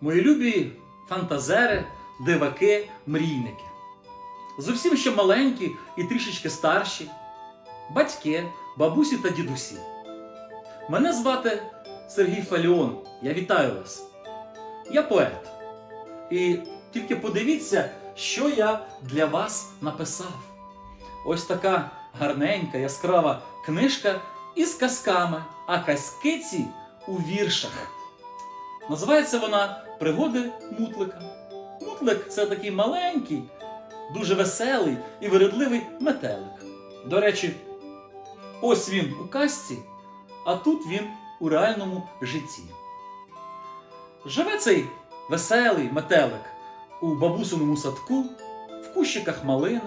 Мої любі фантазери, диваки, мрійники. Зовсім ще маленькі і трішечки старші, батьки, бабусі та дідусі. Мене звати Сергій Фаліон. Я вітаю вас. Я поет. І тільки подивіться, що я для вас написав. Ось така гарненька, яскрава книжка із казками, а казки ці у віршах. Називається вона Пригоди Мутлика. Мутлик це такий маленький, дуже веселий і виридливий метелик. До речі, ось він у казці, а тут він у реальному житті. Живе цей веселий метелик у бабусиному садку, в кущиках малини,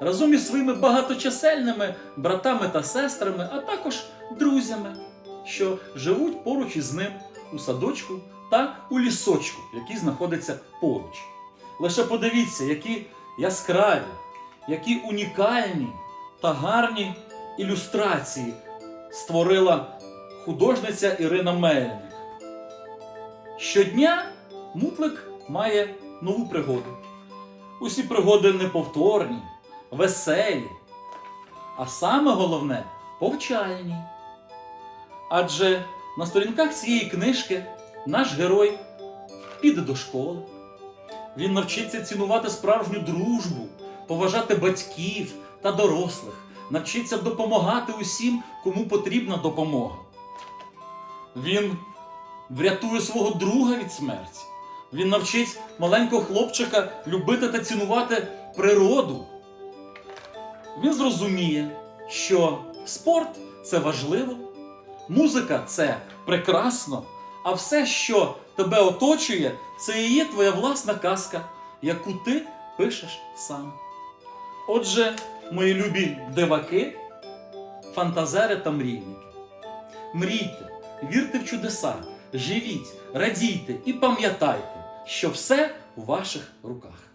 разом із своїми багаточисельними братами та сестрами, а також друзями, що живуть поруч із ним у садочку та у лісочку, який знаходиться поруч. Лише подивіться, які яскраві, які унікальні та гарні ілюстрації створила художниця Ірина Мельник. Щодня мутлик має нову пригоду. Усі пригоди неповторні, веселі, а саме головне повчальні. Адже на сторінках цієї книжки наш герой піде до школи. Він навчиться цінувати справжню дружбу, поважати батьків та дорослих, навчиться допомагати усім, кому потрібна допомога. Він врятує свого друга від смерті. Він навчить маленького хлопчика любити та цінувати природу. Він зрозуміє, що спорт це важливо, музика це прекрасно, а все, що тебе оточує, це і є твоя власна казка, яку ти пишеш сам. Отже, мої любі диваки, фантазери та мрійники. Мрійте, вірте в чудеса, живіть, радійте і пам'ятайте, що все у ваших руках.